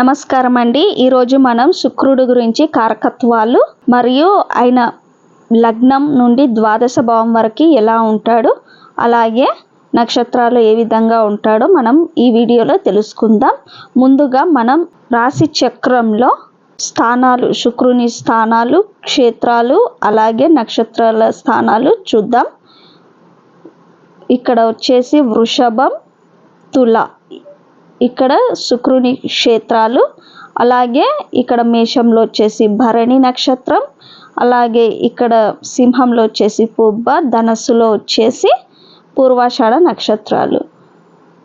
నమస్కారం అండి ఈరోజు మనం శుక్రుడు గురించి కారకత్వాలు మరియు ఆయన లగ్నం నుండి ద్వాదశ భావం వరకు ఎలా ఉంటాడు అలాగే నక్షత్రాలు ఏ విధంగా ఉంటాడో మనం ఈ వీడియోలో తెలుసుకుందాం. ముందుగా మనం రాశి చక్రంలో స్థానాలు శుక్రుని స్థానాలు క్షేత్రాలు అలాగే నక్షత్రాల స్థానాలు చూద్దాం. ఇక్కడ వచ్చేసి వృషభం తుల. ఇక్కడ శుక్రుని క్షేత్రాలు అలాగే ఇక్కడ మేషంలో వచ్చేసి భరణి నక్షత్రం అలాగే ఇక్కడ సింహంలో వచ్చేసి పుబ్బ ధనస్సులో వచ్చేసి పూర్వాషాఢ నక్షత్రాలు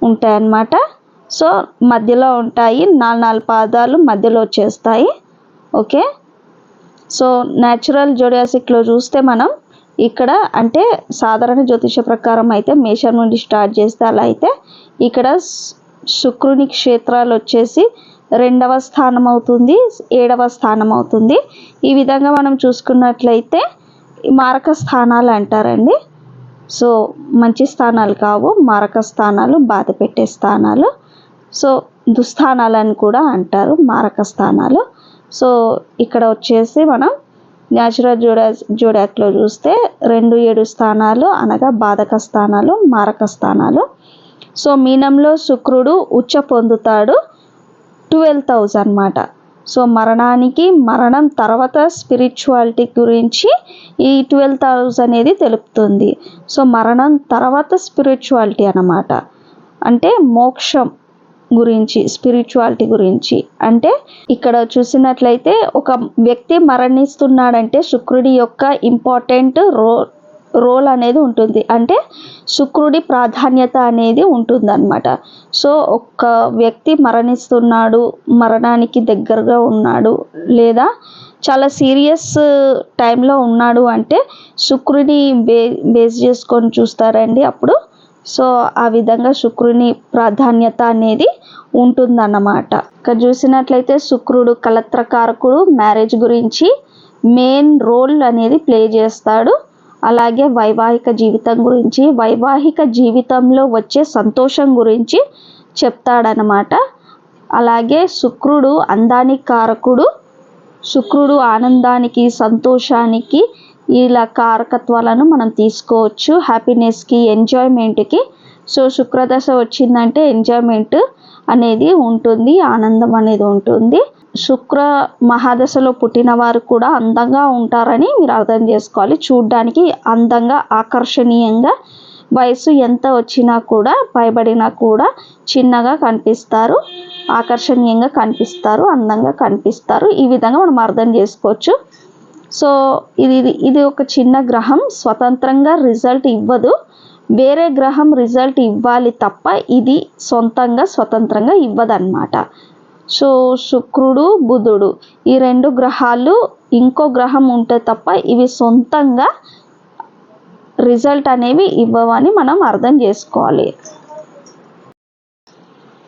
ఉంటాయన్నమాట. సో మధ్యలో ఉంటాయి నాలుగు నాలుగు పాదాలు మధ్యలో వచ్చేస్తాయి. ఓకే? సో న్యాచురల్ జోడియాసిక్లో చూస్తే మనం ఇక్కడ అంటే సాధారణ జ్యోతిష ప్రకారం అయితే మేషం నుండి స్టార్ట్ చేస్తే అలా అయితే ఇక్కడ శుక్రుని క్షేత్రాలు వచ్చేసి రెండవ స్థానం అవుతుంది ఏడవ స్థానం అవుతుంది ఈ విధంగా మనం చూసుకున్నట్లయితే మారక స్థానాలు అంటారండి. సో మంచి స్థానాలు కావు మారక స్థానాలు బాధ పెట్టే స్థానాలు. సో దుస్థానాలని కూడా అంటారు మారక స్థానాలు. సో ఇక్కడ వచ్చేసి మనం న్యాచురల్ జోడా జోడాక్లో చూస్తే రెండు ఏడు స్థానాలు అనగా బాధక స్థానాలు మారక స్థానాలు. సో మీనంలో శుక్రుడు ఉచ్చ పొందుతాడు ట్వెల్వ్ థౌజండ్ అనమాట సో మరణానికి మరణం తర్వాత స్పిరిచువాలిటీ గురించి ఈ ట్వెల్వ్ థౌజండ్ అనేది తెలుపుతుంది. సో మరణం తర్వాత స్పిరిచువాలిటీ అనమాట అంటే మోక్షం గురించి స్పిరిచువాలిటీ గురించి. అంటే ఇక్కడ చూసినట్లయితే ఒక వ్యక్తి మరణిస్తున్నాడంటే శుక్రుడి యొక్క ఇంపార్టెంట్ రో రోల్ అనేది ఉంటుంది. అంటే శుక్రుడి ప్రాధాన్యత అనేది ఉంటుందన్నమాట. సో ఒక వ్యక్తి మరణిస్తున్నాడు మరణానికి దగ్గరగా ఉన్నాడు లేదా చాలా సీరియస్ టైంలో ఉన్నాడు అంటే శుక్రుని బే బేస్ చేసుకొని చూస్తారండి అప్పుడు. సో ఆ విధంగా శుక్రుని ప్రాధాన్యత అనేది ఉంటుందన్నమాట. ఇక్కడ చూసినట్లయితే శుక్రుడు కలత్రకారకుడు మ్యారేజ్ గురించి మెయిన్ రోల్ అనేది ప్లే చేస్తాడు. అలాగే వైవాహిక జీవితం గురించి వైవాహిక జీవితంలో వచ్చే సంతోషం గురించి చెప్తాడనమాట అలాగే శుక్రుడు అందానికి కారకుడు. శుక్రుడు ఆనందానికి సంతోషానికి ఇలా కారకత్వాలను మనం తీసుకోవచ్చు. హ్యాపీనెస్కి ఎంజాయ్మెంట్కి. సో శుక్రదశ వచ్చిందంటే ఎంజాయ్మెంట్ అనేది ఉంటుంది ఆనందం అనేది ఉంటుంది. శుక్ర మహాదశలో పుట్టిన వారు కూడా అందంగా ఉంటారని మీరు అర్థం చేసుకోవాలి. చూడ్డానికి అందంగా ఆకర్షణీయంగా వయసు ఎంత వచ్చినా కూడా పైబడినా కూడా చిన్నగా కనిపిస్తారు ఆకర్షణీయంగా కనిపిస్తారు అందంగా కనిపిస్తారు. ఈ విధంగా మనం అర్థం చేసుకోవచ్చు. సో ఇది ఇది ఒక చిన్న గ్రహం. స్వతంత్రంగా రిజల్ట్ ఇవ్వదు. వేరే గ్రహం రిజల్ట్ ఇవ్వాలి తప్ప ఇది సొంతంగా స్వతంత్రంగా ఇవ్వదన్నమాట. సో శుక్రుడు బుధుడు. ఈ రెండు గ్రహాలు ఇంకో గ్రహం ఉంటే తప్ప ఇవి సొంతంగా రిజల్ట్ అనేవి ఇవ్వవని మనం అర్థం చేసుకోవాలి.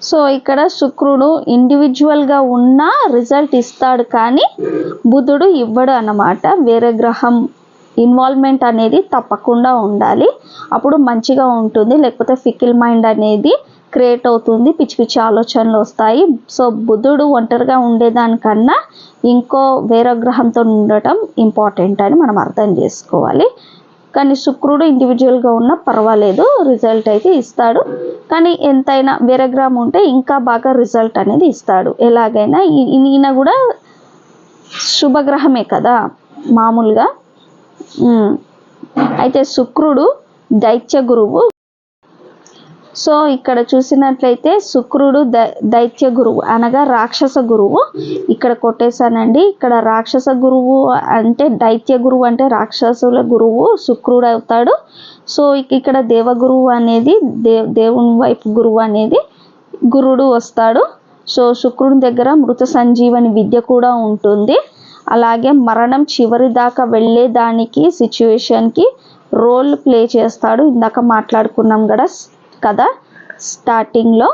సో ఇక్కడ శుక్రుడు ఇండివిజువల్గా ఉన్న రిజల్ట్ ఇస్తాడు కానీ బుధుడు ఇవ్వడు అన్నమాట. వేరే గ్రహం ఇన్వాల్వ్మెంట్ అనేది తప్పకుండా ఉండాలి. అప్పుడు మంచిగా ఉంటుంది. లేకపోతే ఫికిల్ మైండ్ అనేది క్రియేట్ అవుతుంది పిచ్చి పిచ్చి ఆలోచనలు వస్తాయి. సో బుధుడు ఒంటరిగా ఉండేదానికన్నా ఇంకో వేరే గ్రహంతో ఉండటం ఇంపార్టెంట్ అని మనం అర్థం చేసుకోవాలి. కానీ శుక్రుడు ఇండివిజువల్గా ఉన్నా పర్వాలేదు రిజల్ట్ అయితే ఇస్తాడు. కానీ ఎంతైనా వేరే గ్రహం ఉంటే ఇంకా బాగా రిజల్ట్ అనేది ఇస్తాడు. ఎలాగైనా ఈయన కూడా శుభగ్రహమే కదా మామూలుగా. అయితే శుక్రుడు దైత్య గురువు. సో ఇక్కడ చూసినట్లయితే శుక్రుడు దైత్య గురువు అనగా రాక్షస గురువు. ఇక్కడ కొట్టేశానండి. ఇక్కడ రాక్షస గురువు అంటే దైత్య గురువు అంటే రాక్షసుల గురువు శుక్రుడు అవుతాడు. సో ఇక్కడ దేవగురువు అనేది దే దేవుని వైపు గురువు అనేది గురుడు వస్తాడు. సో శుక్రుని దగ్గర మృత సంజీవని విద్య కూడా ఉంటుంది. అలాగే మరణం చివరి దాకా వెళ్ళేదానికి సిచ్యువేషన్కి రోల్ ప్లే చేస్తాడు. ఇందాక మాట్లాడుకున్నాం కదా కదా స్టార్టింగ్లో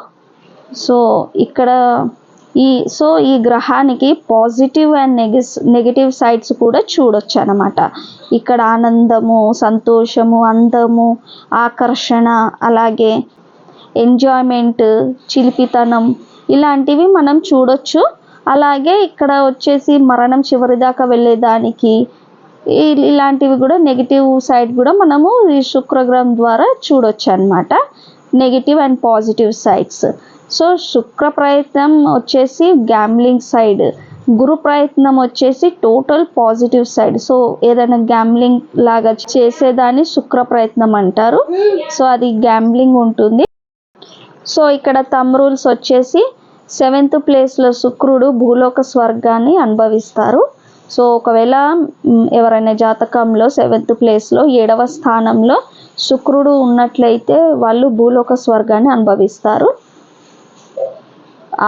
సో ఇక్కడ ఈ సో ఈ గ్రహానికి పాజిటివ్ అండ్ నెగి నెగిటివ్ సైడ్స్ కూడా చూడొచ్చు అనమాట ఇక్కడ ఆనందము సంతోషము అందము ఆకర్షణ అలాగే ఎంజాయ్మెంట్ చిలిపితనం ఇలాంటివి మనం చూడొచ్చు. అలాగే ఇక్కడ వచ్చేసి మరణం చివరి దాకా వెళ్ళేదానికి ఇలాంటివి కూడా నెగిటివ్ సైడ్ కూడా మనము ఈ శుక్రగ్రహం ద్వారా చూడొచ్చు అనమాట negative and positive sides. So శుక్ర ప్రయత్నం వచ్చేసి గ్యామ్లింగ్ సైడ్ గురు ప్రయత్నం వచ్చేసి టోటల్ పాజిటివ్ సైడ్ సో ఏదైనా గ్యామ్లింగ్ లాగా చేసేదాన్ని శుక్ర ప్రయత్నం అంటారు. సో అది గ్యామ్లింగ్ ఉంటుంది. సో ఇక్కడ తమ్ రూల్స్ వచ్చేసి సెవెంత్ ప్లేస్లో శుక్రుడు భూలోక స్వర్గాన్ని అనుభవిస్తారు. సో ఒకవేళ ఎవరైనా జాతకంలో సెవెంత్ ప్లేస్లో ఏడవ స్థానంలో శుక్రుడు ఉన్నట్లయితే వాళ్ళు భూలోక స్వర్గాన్ని అనుభవిస్తారు.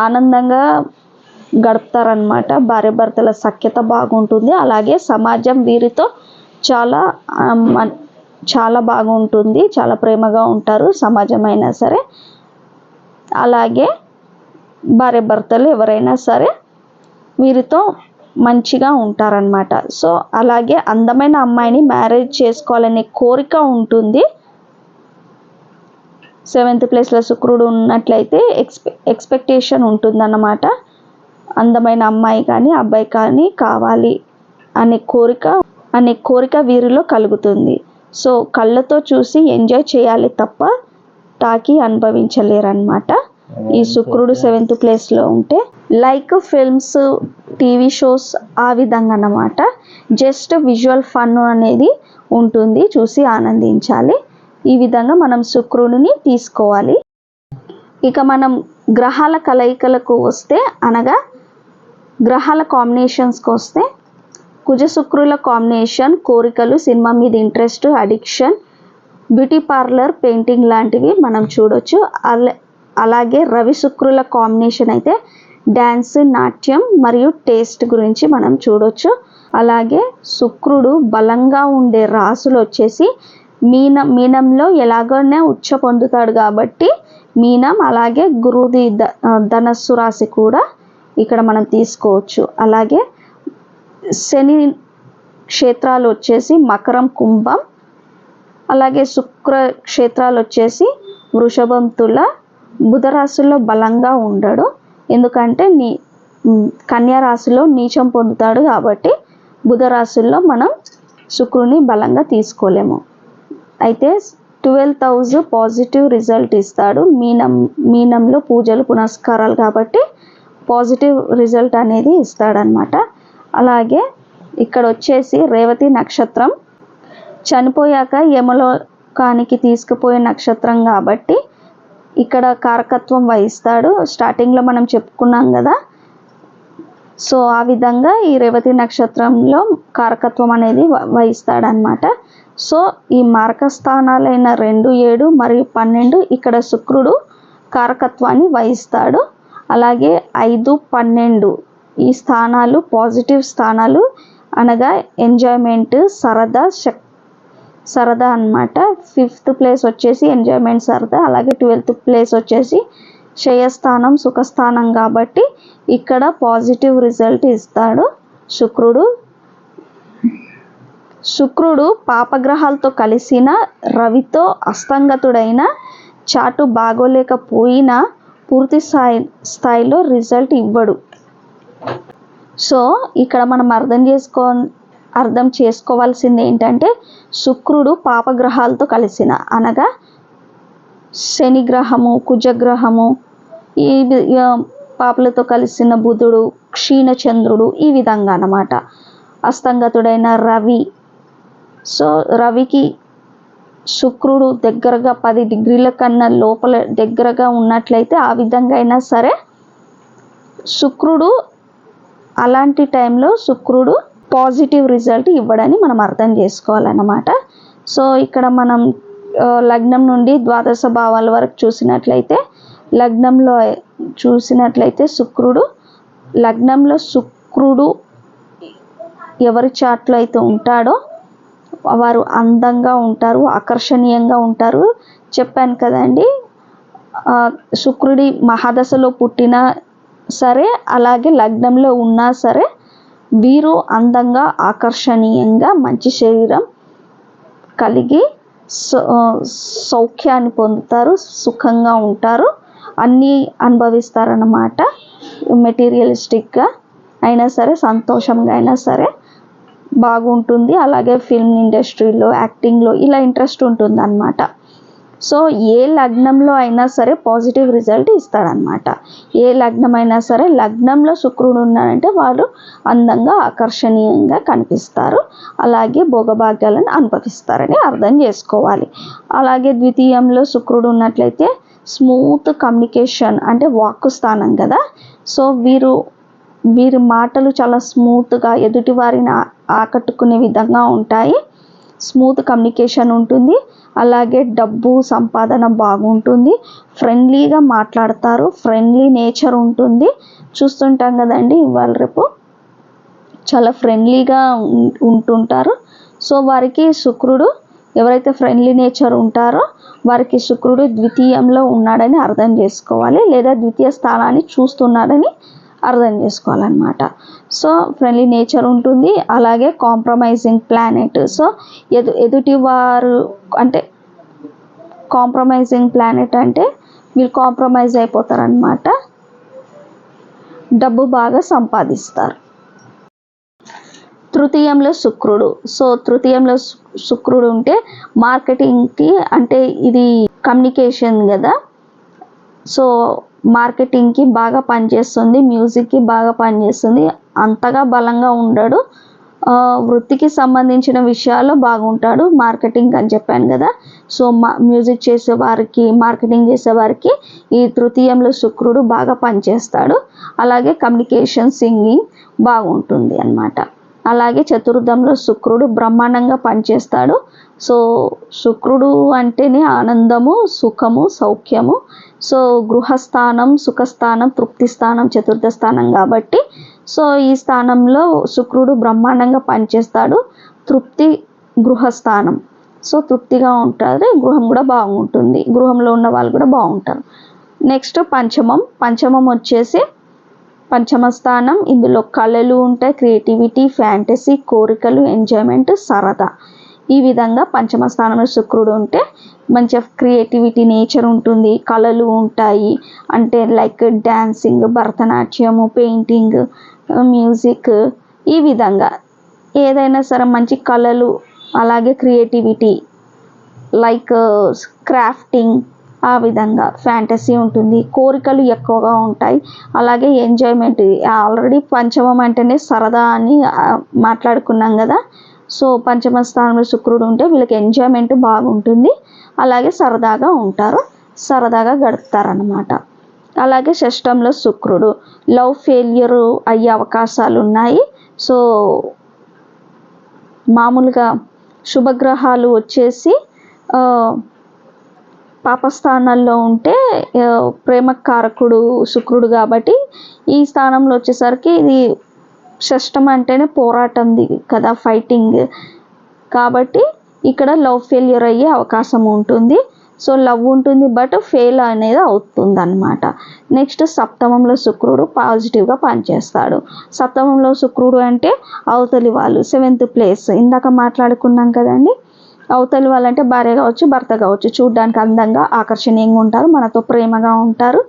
ఆనందంగా గడుపుతారనమాట భార్య భర్తల సఖ్యత బాగుంటుంది. అలాగే సమాజం వీరితో చాలా చాలా బాగుంటుంది. చాలా ప్రేమగా ఉంటారు సమాజం అయినా సరే. అలాగే భార్య భర్తలు ఎవరైనా సరే వీరితో మంచిగా ఉంటారనమాట సో అలాగే అందమైన అమ్మాయిని మ్యారేజ్ చేసుకోవాలనే కోరిక ఉంటుంది. సెవెంత్ ప్లేస్లో శుక్రుడు ఉన్నట్లయితే ఎక్స్పె ఎక్స్పెక్టేషన్ ఉంటుందన్నమాట. అందమైన అమ్మాయి కానీ అబ్బాయి కానీ కావాలి అనే కోరిక అనే కోరిక వీరిలో కలుగుతుంది. సో కళ్ళతో చూసి ఎంజాయ్ చేయాలి తప్ప తాకి అనుభవించలేరన్నమాట. ఈ శుక్రుడు సెవెంత్ ప్లేస్లో ఉంటే లైక్ ఫిల్మ్స్ టీవీ షోస్ ఆ విధంగా అన్నమాట. జస్ట్ విజువల్ ఫన్ అనేది ఉంటుంది చూసి ఆనందించాలి. ఈ విధంగా మనం శుక్రుడిని తీసుకోవాలి. ఇక మనం గ్రహాల కలయికలకు వస్తే అనగా గ్రహాల కాంబినేషన్స్కి వస్తే కుజ శుక్రుల కాంబినేషన్ కోరికలు సినిమా మీద interest addiction beauty parlour painting లాంటివి మనం చూడొచ్చు. అలా అలాగే రవి శుక్రుల కాంబినేషన్ అయితే డ్యాన్స్ నాట్యం మరియు టేస్ట్ గురించి మనం చూడొచ్చు. అలాగే శుక్రుడు బలంగా ఉండే రాసులు వచ్చేసి మీన మీనంలో ఎలాగోనే ఉచ్చ పొందుతాడు కాబట్టి మీనం అలాగే గురుది ద ధనస్సు రాశి కూడా ఇక్కడ మనం తీసుకోవచ్చు. అలాగే శని క్షేత్రాలు వచ్చేసి మకరం కుంభం అలాగే శుక్ర క్షేత్రాలు వచ్చేసి వృషభం తుల బుధ బలంగా ఉండడు. ఎందుకంటే నీ ఉమ్, కన్యా రాశిలో నీచం పొందుతాడు కాబట్టి బుధ రాశుల్లో మనం శుక్రుని బలంగా తీసుకోలేము. అయితే ట్వెల్వ్ థౌజండ్ పాజిటివ్ రిజల్ట్ ఇస్తాడు. మీనం మీనంలో పూజలు పునస్కారాలు కాబట్టి పాజిటివ్ రిజల్ట్ అనేది ఇస్తాడనమాట అలాగే ఇక్కడ వచ్చేసి రేవతి నక్షత్రం. చనిపోయాక యమలోకానికి తీసుకుపోయే నక్షత్రం కాబట్టి ఇక్కడ కారకత్వం వహిస్తాడు. స్టార్టింగ్లో మనం చెప్పుకున్నాం కదా. సో ఆ విధంగా ఈ రేవతి నక్షత్రంలో కారకత్వం అనేది వ- వహిస్తాడనమాట సో ఈ మారక స్థానాలైన రెండు ఏడు మరియు పన్నెండు ఇక్కడ శుక్రుడు కారకత్వాన్ని వహిస్తాడు. అలాగే ఐదు పన్నెండు ఈ స్థానాలు పాజిటివ్ స్థానాలు అనగా ఎంజాయ్మెంట్ సరదా శక్ సరదా అన్నమాట. ఫిఫ్త్ ప్లేస్ వచ్చేసి ఎంజాయ్మెంట్ సరదా అలాగే ట్వెల్త్ ప్లేస్ వచ్చేసి క్షయస్థానం సుఖస్థానం కాబట్టి ఇక్కడ పాజిటివ్ రిజల్ట్ ఇస్తాడు శుక్రుడు. శుక్రుడు పాపగ్రహాలతో కలిసిన రవితో అస్తంగతుడైన చాటు బాగోలేకపోయినా పూర్తి స్థాయి స్థాయిలో రిజల్ట్ ఇవ్వడు. సో ఇక్కడ మనం అర్థం చేసుకో అర్థం చేసుకోవాల్సింది ఏంటంటే శుక్రుడు పాపగ్రహాలతో కలిసిన అనగా శనిగ్రహము కుజగ్రహము ఈ పాపలతో కలిసిన బుధుడు క్షీణచంద్రుడు ఈ విధంగా అన్నమాట. అస్తంగతుడైన రవి. సో రవికి శుక్రుడు దగ్గరగా పది డిగ్రీల కన్నా లోపల దగ్గరగా ఉన్నట్లయితే ఆ విధంగా అయినా సరే శుక్రుడు అలాంటి టైంలో శుక్రుడు పాజిటివ్ రిజల్ట్ ఇవ్వడని మనం అర్థం చేసుకోవాలన్నమాట. సో ఇక్కడ మనం లగ్నం నుండి ద్వాదశ భావాల వరకు చూసినట్లయితే లగ్నంలో చూసినట్లయితే శుక్రుడు లగ్నంలో శుక్రుడు ఎవరి చాట్లో అయితే ఉంటాడో వారు అందంగా ఉంటారు ఆకర్షణీయంగా ఉంటారు. చెప్పాను కదండి శుక్రుడి మహాదశలో పుట్టినా సరే అలాగే లగ్నంలో ఉన్నా సరే వీరు అందంగా ఆకర్షణీయంగా మంచి శరీరం కలిగి సౌ- సౌఖ్యాన్ని పొందుతారు సుఖంగా ఉంటారు అన్నీ అనుభవిస్తారన్నమాట. మెటీరియలిస్టిక్గా అయినా సరే సంతోషంగా అయినా సరే బాగుంటుంది. అలాగే ఫిల్మ్ ఇండస్ట్రీలో యాక్టింగ్లో ఇలా ఇంట్రెస్ట్ ఉంటుంది అన్నమాట సో ఏ లగ్నంలో అయినా సరే పాజిటివ్ రిజల్ట్ ఇస్తాడనమాట ఏ లగ్నం అయినా సరే లగ్నంలో శుక్రుడు ఉన్నాడంటే వారు అందంగా ఆకర్షణీయంగా కనిపిస్తారు. అలాగే భోగభాగ్యాలను అనుభవిస్తారని అర్థం చేసుకోవాలి. అలాగే ద్వితీయంలో శుక్రుడు ఉన్నట్లయితే స్మూత్ కమ్యూనికేషన్ అంటే వాక్కు స్థానం కదా. సో వీరు వీరి మాటలు చాలా స్మూత్గా ఎదుటివారిని ఆకట్టుకునే విధంగా ఉంటాయి. స్మూత్ కమ్యూనికేషన్ ఉంటుంది. అలాగే డబ్బు సంపాదన బాగుంటుంది. ఫ్రెండ్లీగా మాట్లాడతారు. ఫ్రెండ్లీ నేచర్ ఉంటుంది. చూస్తుంటాం కదండి ఇవాళ రేపు. చాలా ఫ్రెండ్లీగా ఉం- ఉంటుంటారు. సో వారికి శుక్రుడు ఎవరైతే ఫ్రెండ్లీ నేచర్ ఉంటారో వారికి శుక్రుడు ద్వితీయంలో ఉన్నాడని అర్థం చేసుకోవాలి. లేదా ద్వితీయ స్థానాన్ని చూస్తున్నాడని అర్థం చేసుకోవాలన్నమాట. సో ఫ్రెండ్లీ నేచర్ ఉంటుంది. అలాగే కాంప్రమైజింగ్ ప్లానెట్. సో ఎదు ఎదుటి వారు అంటే కాంప్రమైజింగ్ ప్లానెట్ అంటే వీళ్ళు కాంప్రమైజ్ అయిపోతారనమాట డబ్బు బాగా సంపాదిస్తారు. తృతీయంలో శుక్రుడు. సో తృతీయంలో శుక్రుడు ఉంటే మార్కెటింగ్కి అంటే ఇది కమ్యూనికేషన్ కదా. సో మార్కెటింగ్కి బాగా పనిచేస్తుంది మ్యూజిక్కి బాగా పనిచేస్తుంది అంతగా బలంగా ఉండడు. వృత్తికి సంబంధించిన విషయాల్లో బాగుంటాడు మార్కెటింగ్ అని చెప్పాను కదా. సో మా మ్యూజిక్ చేసేవారికి మార్కెటింగ్ చేసేవారికి ఈ తృతీయంలో శుక్రుడు బాగా పనిచేస్తాడు. అలాగే కమ్యూనికేషన్ సింగింగ్ బాగుంటుంది అన్నమాట. అలాగే చతుర్థంలో శుక్రుడు బ్రహ్మాండంగా పనిచేస్తాడు. సో శుక్రుడు అంటేనే ఆనందము సుఖము సౌఖ్యము. సో గృహస్థానం సుఖస్థానం తృప్తి స్థానం చతుర్థ స్థానం కాబట్టి. సో ఈ స్థానంలో శుక్రుడు బ్రహ్మాండంగా పనిచేస్తాడు. తృప్తి గృహస్థానం. సో తృప్తిగా ఉంటుంది గృహం కూడా బాగుంటుంది. గృహంలో ఉన్న వాళ్ళు కూడా బాగుంటారు. నెక్స్ట్ పంచమం. పంచమం వచ్చేసి పంచమ స్థానం ఇందులో కళలు ఉంటాయి క్రియేటివిటీ ఫ్యాంటసీ కోరికలు ఎంజాయ్మెంట్ సరదా. ఈ విధంగా పంచమ స్థానంలో శుక్రుడు ఉంటే మంచి క్రియేటివిటీ నేచర్ ఉంటుంది కళలు ఉంటాయి. అంటే like dancing Bharatanatyam painting music. ఈ విధంగా ఏదైనా సరే మంచి కళలు అలాగే క్రియేటివిటీ లైక్ క్రాఫ్టింగ్ ఆ విధంగా ఫ్యాంటసీ ఉంటుంది. కోరికలు ఎక్కువగా ఉంటాయి. అలాగే ఎంజాయ్మెంట్ ఆల్రెడీ పంచమం అంటేనే సరదా అని మాట్లాడుకున్నాం కదా. సో పంచమ స్థానంలో శుక్రుడు ఉంటే వీళ్ళకి ఎంజాయ్మెంట్ బాగుంటుంది. అలాగే సరదాగా ఉంటారు. సరదాగా గడుపుతారనమాట అలాగే షష్టంలో శుక్రుడు. లవ్ ఫెయిల్యూర్ అయ్యే అవకాశాలు ఉన్నాయి. సో మామూలుగా శుభగ్రహాలు వచ్చేసి పాపస్థానాల్లో ఉంటే ప్రేమ కారకుడు శుక్రుడు కాబట్టి ఈ స్థానంలో వచ్చేసరికి ఇది షష్టం అంటేనే పోరాటంది కదా ఫైటింగ్ కాబట్టి ఇక్కడ లవ్ ఫెయిల్యూర్ అయ్యే అవకాశం ఉంటుంది. సో లవ్ ఉంటుంది బట్ ఫెయిల్ అనేది అవుతుంది అనమాట నెక్స్ట్ సప్తమంలో శుక్రుడు పాజిటివ్గా పనిచేస్తాడు. సప్తమంలో శుక్రుడు అంటే అవతలి వాళ్ళు సెవెంత్ ప్లేస్ ఇందాక మాట్లాడుకున్నాం కదండి? అవతలి వాళ్ళంటే భార్య కావచ్చు భర్త కావచ్చు. చూడ్డానికి అందంగా ఆకర్షణీయంగా ఉంటారు. మనతో ప్రేమగా ఉంటారు.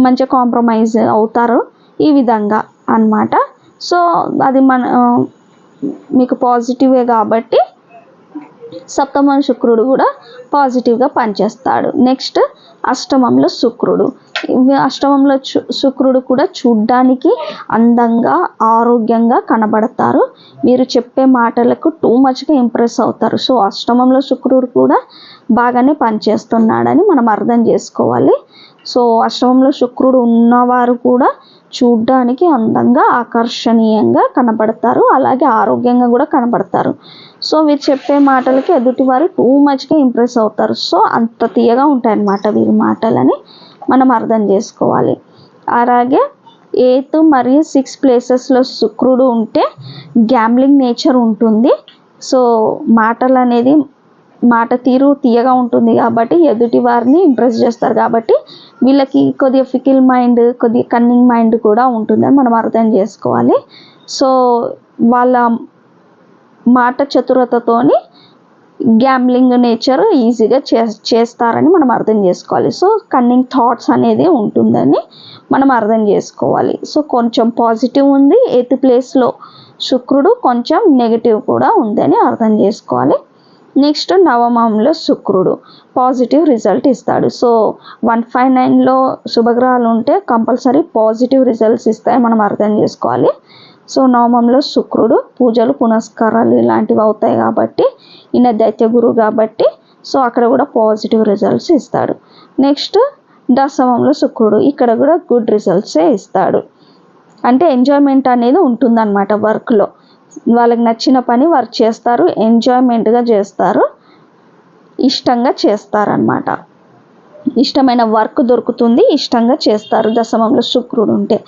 మంచిగా కాంప్రమైజ్ అవుతారు. ఈ విధంగా అన్నమాట. సో అది మన మీకు పాజిటివే కాబట్టి సప్తమ శుక్రుడు కూడా పాజిటివ్గా పనిచేస్తాడు. నెక్స్ట్ అష్టమంలో శుక్రుడు. అష్టమంలో శుక్రుడు కూడా చూడ్డానికి అందంగా ఆరోగ్యంగా కనబడతారు. మీరు చెప్పే మాటలకు టూ మచ్గా ఇంప్రెస్ అవుతారు. సో అష్టమంలో శుక్రుడు కూడా బాగానే పనిచేస్తున్నాడని మనం అర్థం చేసుకోవాలి. సో అష్టమంలో శుక్రుడు ఉన్నవారు కూడా చూడ్డానికి అందంగా ఆకర్షణీయంగా కనబడతారు అలాగే ఆరోగ్యంగా కూడా కనబడతారు సో వీరు చెప్పే మాటలకి ఎదుటివారు టూ మచ్గా ఇంప్రెస్ అవుతారు. సో అంత తీయగా ఉంటాయన్నమాట వీరి మాటలని మనం అర్థం చేసుకోవాలి. అలాగే ఎయిత్ మరియు సిక్స్ ప్లేసెస్లో శుక్రుడు ఉంటే గ్యాంబ్లింగ్ నేచర్ ఉంటుంది. సో మాటలు అనేది మాట తీరు తీయగా ఉంటుంది కాబట్టి ఎదుటి వారిని ఇంప్రెస్ చేస్తారు. కాబట్టి వీళ్ళకి కొద్దిగా ఫికిల్ మైండ్ కొద్దిగా కన్నింగ్ మైండ్ కూడా ఉంటుందని మనం అర్థం చేసుకోవాలి. సో వాళ్ళ మాట చతురతతోని గ్యాంబ్లింగ్ నేచర్ ఈజీగా చే చేస్తారని మనం అర్థం చేసుకోవాలి. సో కన్నింగ్ థాట్స్ అనేది ఉంటుందని మనం అర్థం చేసుకోవాలి. సో కొంచెం పాజిటివ్ ఉంది ఎయిత్ ప్లేస్లో శుక్రుడు కొంచెం నెగిటివ్ కూడా ఉందని అర్థం చేసుకోవాలి. నెక్స్ట్ నవమంలో శుక్రుడు. పాజిటివ్ రిజల్ట్ ఇస్తాడు. సో వన్ ఫైవ్ నైన్లో శుభగ్రహాలు ఉంటే కంపల్సరీ పాజిటివ్ రిజల్ట్స్ ఇస్తాయి మనం అర్థం చేసుకోవాలి. సో నవమంలో శుక్రుడు పూజలు పునస్కారాలు ఇలాంటివి అవుతాయి కాబట్టి ఈయన దైత్య గురువు కాబట్టి సో అక్కడ కూడా పాజిటివ్ రిజల్ట్స్ ఇస్తాడు. నెక్స్ట్ దశమంలో శుక్రుడు ఇక్కడ కూడా గుడ్ రిజల్ట్సే ఇస్తాడు. అంటే ఎంజాయ్మెంట్ అనేది ఉంటుందన్నమాట వర్క్లో వాళ్ళకి నచ్చిన పని వర్క్ చేస్తారు ఎంజాయ్మెంట్గా చేస్తారు. ఇష్టంగా చేస్తారనమాట ఇష్టమైన వర్క్ దొరుకుతుంది ఇష్టంగా చేస్తారు. దశమంలో శుక్రుడు ఉంటే.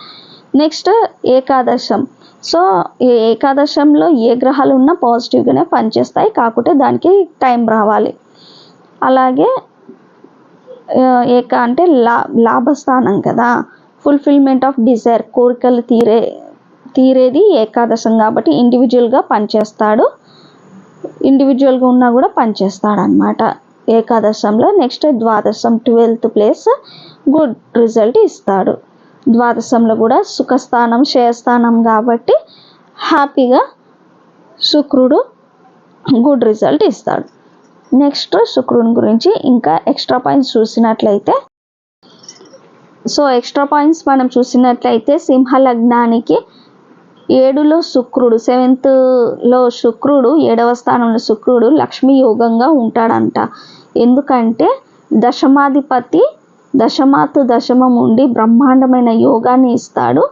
నెక్స్ట్ ఏకాదశం. సో ఈ ఏకాదశంలో ఏ గ్రహాలు ఉన్నా పాజిటివ్గానే పనిచేస్తాయి. కాకుంటే దానికి టైం రావాలి. అలాగే ఏక అంటే లా లాభస్థానం కదా. ఫుల్ఫిల్మెంట్ ఆఫ్ డిజైర్ కోరికలు తీరే తీరేది ఏకాదశం కాబట్టి ఇండివిజువల్గా పనిచేస్తాడు. ఇండివిజువల్గా ఉన్నా కూడా పనిచేస్తాడనమాట ఏకాదశంలో నెక్స్ట్ ద్వాదశం ట్వెల్త్ ప్లేస్ గుడ్ రిజల్ట్ ఇస్తాడు. ద్వాదశంలో కూడా సుఖస్థానం క్షయస్థానం కాబట్టి హ్యాపీగా శుక్రుడు గుడ్ రిజల్ట్ ఇస్తాడు. నెక్స్ట్ శుక్రుని గురించి ఇంకా ఎక్స్ట్రా పాయింట్స్ చూసినట్లయితే సో ఎక్స్ట్రా పాయింట్స్ మనం చూసినట్లయితే సింహ లగ్నానికి ఏడులో శుక్రుడు సెవెంత్లో శుక్రుడు ఏడవ స్థానంలో శుక్రుడు లక్ష్మీ యోగంగా ఉంటాడంట. ఎందుకంటే దశమాధిపతి దశమాతు దశమం ఉండి బ్రహ్మాండమైన యోగాన్ని ఇస్తాడు.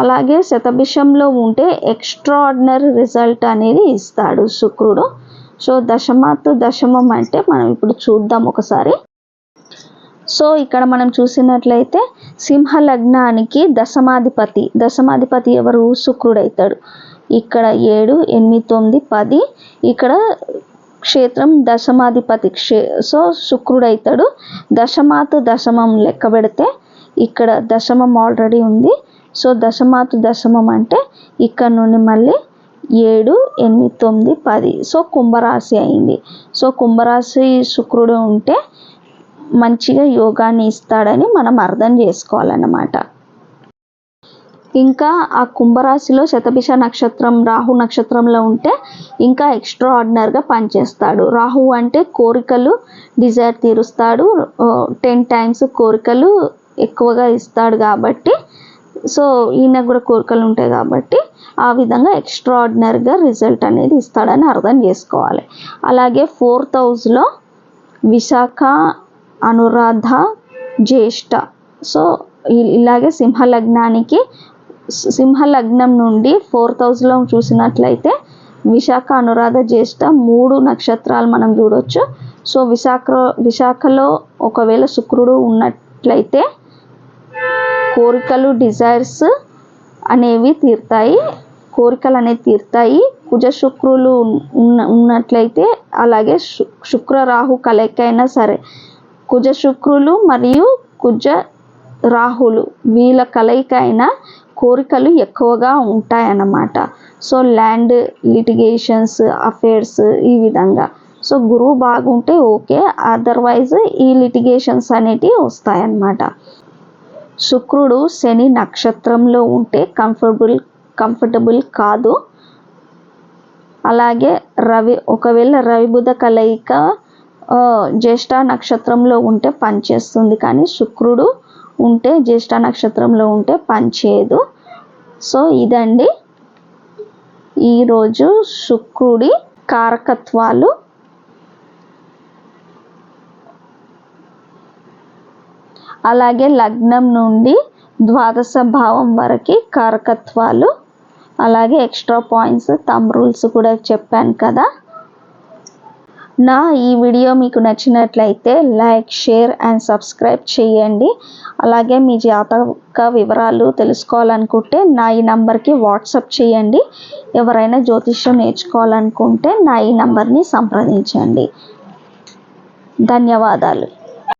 అలాగే శతభిషంలో ఉంటే ఎక్స్ట్రాడినరీ రిజల్ట్ అనేది ఇస్తాడు శుక్రుడు. సో దశమాతు దశమం అంటే మనం ఇప్పుడు చూద్దాం ఒకసారి. సో ఇక్కడ మనం చూసినట్లయితే సింహ లగ్నానికి దశమాధిపతి. దశమాధిపతి ఎవరు? శుక్రుడు అవుతాడు ఇక్కడ ఏడు ఎనిమిది తొమ్మిది పది. ఇక్కడ క్షేత్రం దశమాధిపతి క్షే సో శుక్రుడు అవుతాడు దశమాతు దశమం లెక్క పెడితే ఇక్కడ దశమం ఆల్రెడీ ఉంది. సో దశమాతు దశమం అంటే ఇక్కడ నుండి మళ్ళీ ఏడు ఎనిమిది తొమ్మిది పది. సో కుంభరాశి అయింది. సో కుంభరాశి శుక్రుడు ఉంటే మంచిగా యోగాన్ని ఇస్తాడని మనం అర్థం చేసుకోవాలన్నమాట. ఇంకా ఆ కుంభరాశిలో శతభిష నక్షత్రం రాహు నక్షత్రంలో ఉంటే ఇంకా ఎక్స్ట్రా ఆర్డినర్గా పనిచేస్తాడు. రాహు అంటే కోరికలు డిజైర్ తీరుస్తాడు. టెన్ టైమ్స్ కోరికలు ఎక్కువగా ఇస్తాడు కాబట్టి సో ఈయన కూడా కోరికలు ఉంటాయి కాబట్టి ఆ విధంగా ఎక్స్ట్రా ఆర్డినరీగా రిజల్ట్ అనేది ఇస్తాడని అర్థం చేసుకోవాలి. అలాగే ఫోర్త్ హౌస్లో విశాఖ అనురాధ జ్యేష్ఠ. సో ఇలాగే సింహ లగ్నానికి సింహ లగ్నం నుండి ఫోర్త్ హౌస్లో చూసినట్లయితే విశాఖ అనురాధ జ్యేష్ఠ మూడు నక్షత్రాలు మనం చూడవచ్చు సో విశాఖ విశాఖలో ఒకవేళ శుక్రుడు ఉన్నట్లయితే కోరికలు డిజైర్స్ అనేవి తీరుతాయి. కోరికలు అనేవి తీరుతాయి. కుజ శుక్రులు ఉన్న ఉన్నట్లయితే అలాగే శుక్ర రాహు కలెక్ అయినా సరే కుజ శుక్రులు మరియు కుజ రాహులు. వీళ్ళ కలయిక అయినా కోరికలు ఎక్కువగా ఉంటాయన్నమాట. సో ల్యాండ్ లిటిగేషన్స్ అఫేర్స్ ఈ విధంగా. సో గురువు బాగుంటే ఓకే. అదర్వైజ్ ఈ లిటిగేషన్స్ అనేటివి వస్తాయన్నమాట. శుక్రుడు శని నక్షత్రంలో ఉంటే కంఫర్టబుల్ కంఫర్టబుల్ కాదు. అలాగే రవి ఒకవేళ రవి బుధ కలయిక జ్యేష్ఠ నక్షత్రంలో ఉంటే పనిచేస్తుంది కానీ శుక్రుడు ఉంటే జ్యేష్ఠ నక్షత్రంలో ఉంటే పనిచేయదు సో ఇదండి. ఈరోజు శుక్రుడి కారకత్వాలు. అలాగే లగ్నం నుండి ద్వాదశ భావం వరకు కారకత్వాలు. అలాగే ఎక్స్ట్రా పాయింట్స్ తమ్ రూల్స్ కూడా చెప్పాను కదా. నా ఈ వీడియో మీకు నచ్చినట్లయితే లైక్ షేర్ అండ్ సబ్స్క్రైబ్ చేయండి. అలాగే మీ జాతక వివరాలు తెలుసుకోవాలనుకుంటే నా ఈ నంబర్కి వాట్సప్ చేయండి. ఎవరైనా జ్యోతిష్యం నేర్చుకోవాలనుకుంటే నా ఈ నంబర్ని సంప్రదించండి. ధన్యవాదాలు.